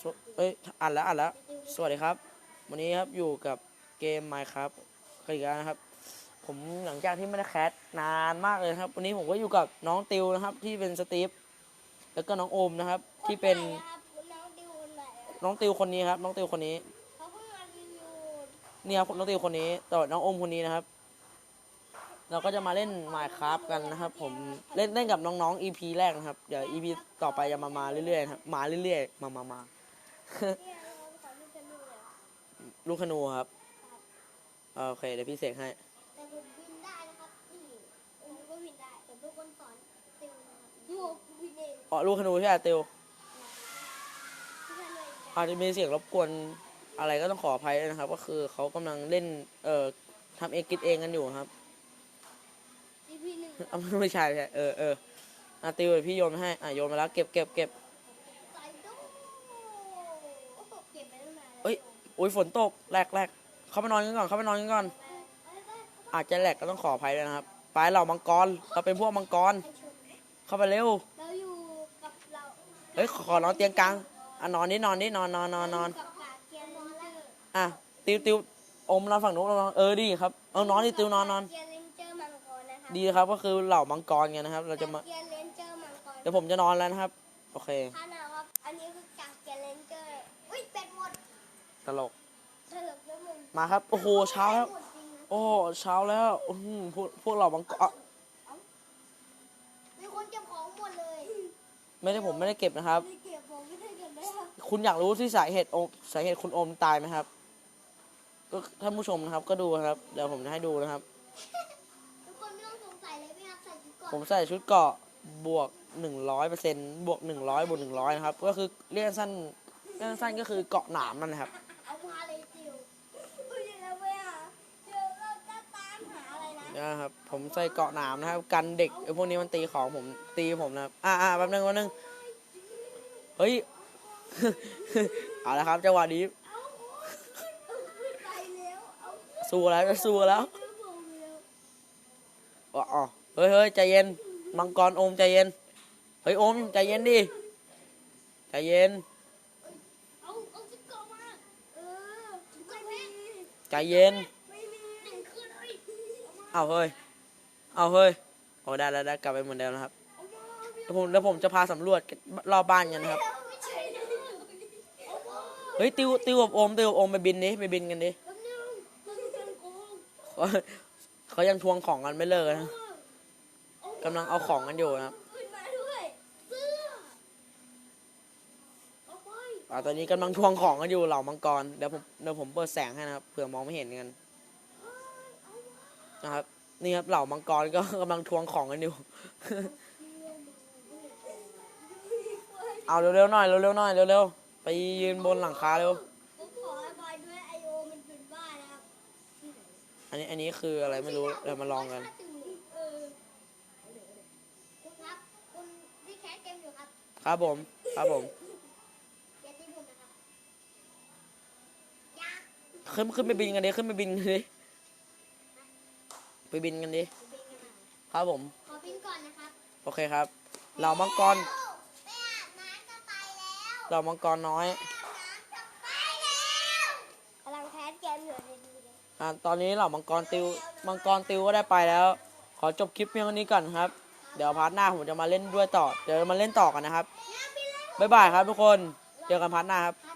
สวเอ้ยอ่านแล้วอ่านแล้ว สวัสดีครับ วันนี้ครับอยู่กับเกม Minecraft กันอีกแล้วนะครับ ผมหลังจากที่ไม่ได้แคสนานมากเลยนะครับ วันนี้ผมก็อยู่กับน้องติวนะครับ ที่เป็นสตีฟแล้วก็น้องโอมนะครับ ที่เป็นน้องดิวคนไหนอะน้องติวคนนี้ครับ น้องติวคนนี้เขาเพิ่งมารีวิวเนี่ยครับน้องติวคนนี้ต่อน้องโอมคนนี้นะครับ เราก็จะมาเล่น Minecraft กันนะครับ ผมเล่นเล่นกับน้องๆ EP แรกนะครับ เดี๋ยว EP ต่อไปจะมามาเรื่อยๆนะครับมาเรื่อยๆมามามา เนี่ยเราสอนลูกกันดูเลยลูกขนูครับอ่าโอเคเดี๋ยวพี่เสกให้ แต่ผมวินได้นะครับนี่ผมก็วินได้แต่ทุกคนสอนติวนะครับดูวินเองอ๋อลูกขนูใช่ไหมติวที่นั่นเลยอาจจะมีเสียงรบกวนอะไรก็ต้องขออภัยด้วยนะครับ ก็คือเขากำลังเล่นเอ่อทำเองกินเองกันอยู่ครับอีพีหนึ่งอะไม่ใช่ไม่ใช่เออเอออะติวเดี๋ยวพี่โยนมาให้อะโยนมาแล้วเก็บเก็บเก็บ ใส่ดูโอ้โหเก็บไปตั้งนานแล้ว เอ้ยอุ้ยฝนตกแหลกแหลกเข้าไปนอนกันก่อนเข้าไปนอนกันก่อนไปไปไปอาจจะแหลกก็ต้องขออภัยด้วยนะครับไปเหล่ามังกรเราเป็นพวกมังกรให้ชมเข้าไปเร็วเราอยู่กับเราเฮ้ยขอขอนอนเตียงกลางอะนอนนี่นอนนี่นอนนอนนอนนอนกับกาเกียร์นอนแล้วอะติวติวอมนอนฝั่งนู้นนอนเออดีครับเออนอนนี่ติวนอนนอน เกียร์เลนเจอร์มังกรนะคะดีครับก็คือเหล่ามังกรกันนะครับ เราจะมาเกียร์เลนเจอร์มังกรเดี๋ยวผมจะนอนแล้วนะครับ โอเค ท่านนะครับอันนี้คือกาเกียร์เลนเจอร์อุ้ยเป็ดหมด ตลกเถลิกแล้วมึงมาครับ โอ้โห เช้าแล้วหมดจริงนะโอ้เช้าแล้วอื้อหือพวกพวกเรามังกรอะมีคนเก็บของหมดเลยไม่ได้ผมไม่ได้เก็บนะครับ ไม่ได้เก็บผมไม่ได้เก็บเลยครับคุณอยากรู้ที่สาเหตุโอมสาเหตุคุณโอมตายไหมครับ ก็ท่านผู้ชมนะครับ ก็ดูนะครับ เดี๋ยวผมจะให้ดูนะครับ ทุกคนไม่ต้องสงสัยเลยพี่ครับใส่ชุดก่อนผมใส่ชุดเกราะบวกหนึ่งร้อยเปอร์เซ็นบวกหนึ่งร้อยบวกหนึ่งร้อยนะครับ ก็คือเรียกสั้นเรียกสั้นก็คือเกราะหนามนั่นนะครับ นะนะครับผมใส่เกราะหนามนะครับ กันเด็กไอ้พวกนี้มันตีของผมตีผมนะครับ อ่าอ่าแป๊บนึงแป๊บนึงเฮ้ยเอาละครับจังหวะนี้เอาเอาขึ้นไปแล้วเอาสู้แล้วจะสู้แล้วขึ้นผมแล้วอ๋ออ๋อเฮ้ยเฮ้ยใจเย็นมังกรโอมใจเย็นเฮ้ยโอมใจเย็นดิใจเย็นเอาเอาชุดก่อนมาเออชุดก่อนแม่ใจเย็นไม่มีหนึ่งคืนเลย เอาเฮ้ย เอาเฮ้ยโอ้ได้แล้วได้กลับไปเหมือนเดิมนะครับเอามาพี่แล้วผมแล้วผมจะพาสำรวจรอบบ้านกันนะครับ เฮ้ยติวติวกับโอมติวกับโอมไปบินดิไปบินกันดิแป๊บนึงมันเขาเขายังทวงของกันไม่เลิกนะกำลังเอาของกันอยู่นะครับปอ่าตอนนี้กำลังทวงของกันอยู่เหล่ามังกร เดี๋ยวผมเดี๋ยวผมเปิดแสงให้นะครับเผื่อมองไม่เห็นกัน นะครับ นี่ครับเหล่ามังกรก็กำลังทวงของกันอยู่ เอาเร็วๆหน่อยเร็วๆหน่อยเร็วๆไปยืนบนหลังคาเร็ว ผมขอให้บอยด้วยไอโอมันเป็นบ้านะครับอันนี้อันนี้คืออะไรไม่รู้เรามาลองกัน เออคุณครับคุณที่แคสเกมอยู่ครับครับผม ครับผมอย่าตีผมนะครับอยาขึ้นขึ้นไปบินกันดิขึ้นไปบินกันดิไป บินกันดิบินกันมาครับผม ขอบินก่อนนะครับ โอเคครับ เหล่ามังกร ไปอาบน้ำจะไปแล้วเหล่ามังกรน้อยน้ำจะไปแล้วกำลังแคสเกมอยู่เลยดูเลยอ่าตอนนี้เหล่ามังกรติว มังกรติวก็ได้ไปแล้ว ขอจบคลิปเพียงเท่านี้ก่อนครับ เดี๋ยวพาร์ทหน้าผมจะมาเล่นด้วยต่อ เดี๋ยวมาเล่นต่อกันนะครับบ๊ายบายครับทุกคน เจอกันพาร์ทหน้าครับ ครับ